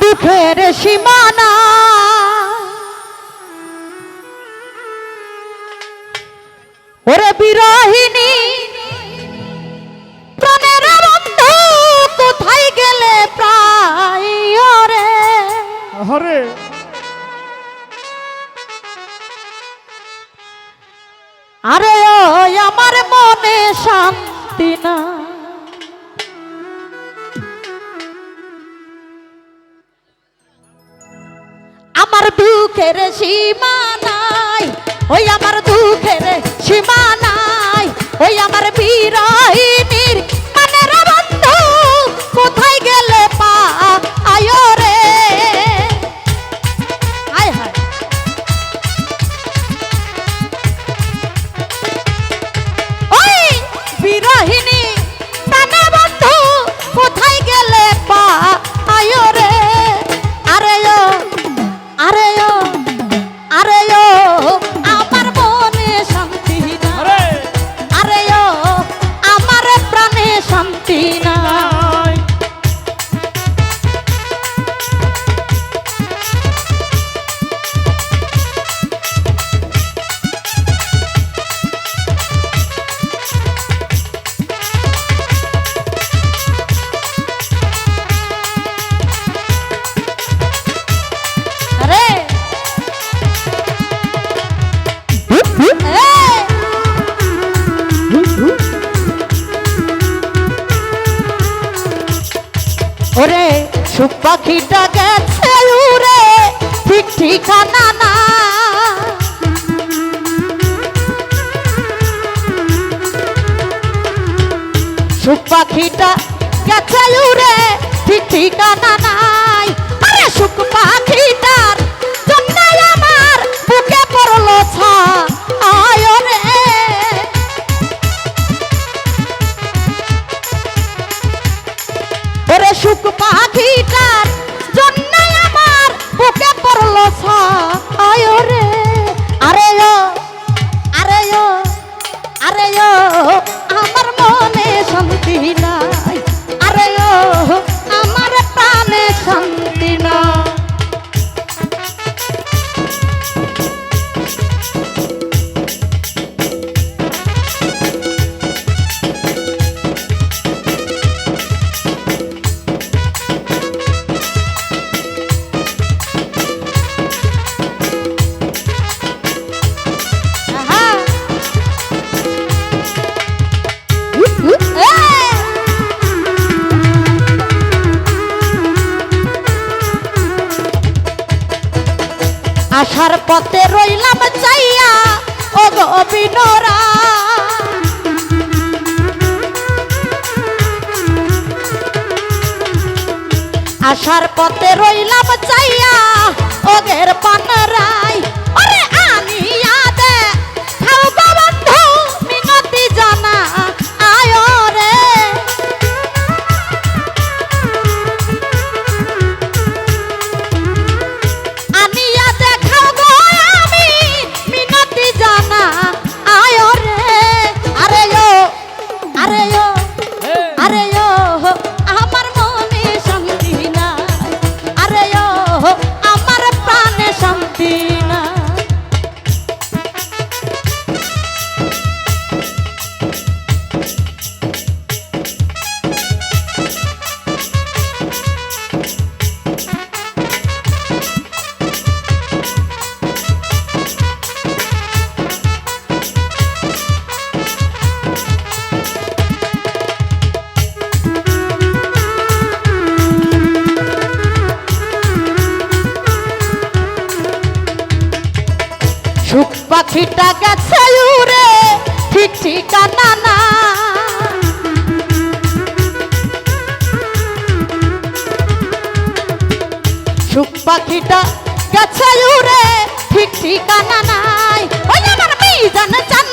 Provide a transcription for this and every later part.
দুঃখের সীমানা। ওরে বিরোহিনী প্রাণের বন্ধু গেলে প্রায় আরে আমার মনে শান্তি না দুঃখের সীমা নাই। ওই আমার দুঃখের সীমা ওরে সুখ পাখিটা গেছে উড়ে ঠিক ঠিকানা না সুখ পাখিটা গেছে উড়ে ঠিক ঠিকানা না আসার পথে রইলাম চাইয়া ও গোবিনরা আসার পথে রইলাম চাইয়া ওদের পানরাই পাখিটা গেছে উড়ে, ঠিক ঠিকানা না। সুখ পাখিটা গেছে উড়ে, ঠিক ঠিকানা নাই। ওই আমার জান।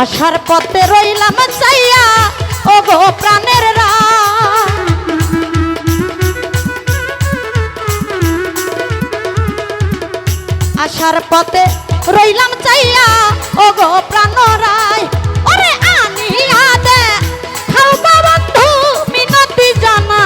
আসার পথে রইলাম চাইয়া ও গো প্রাণের রা। আসার পথে রইলাম চাইয়া ও গো প্রাণরাই ওরে আনিয়া দে, খাও গো বন্ধু, মিনতি জানা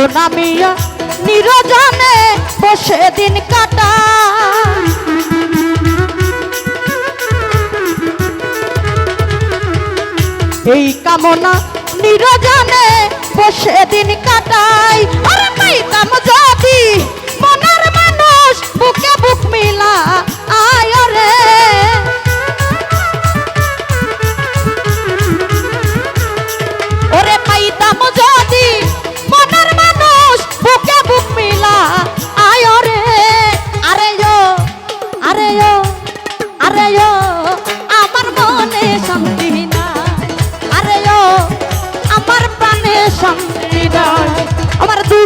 গোনামিয়া নিরজনে বসে দিন কাটা এই কামনা নিরজনে বসে দিন কাটাই আরে পাইতাম যদি মনের মানুষ বুকে বুক মিলা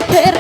আরে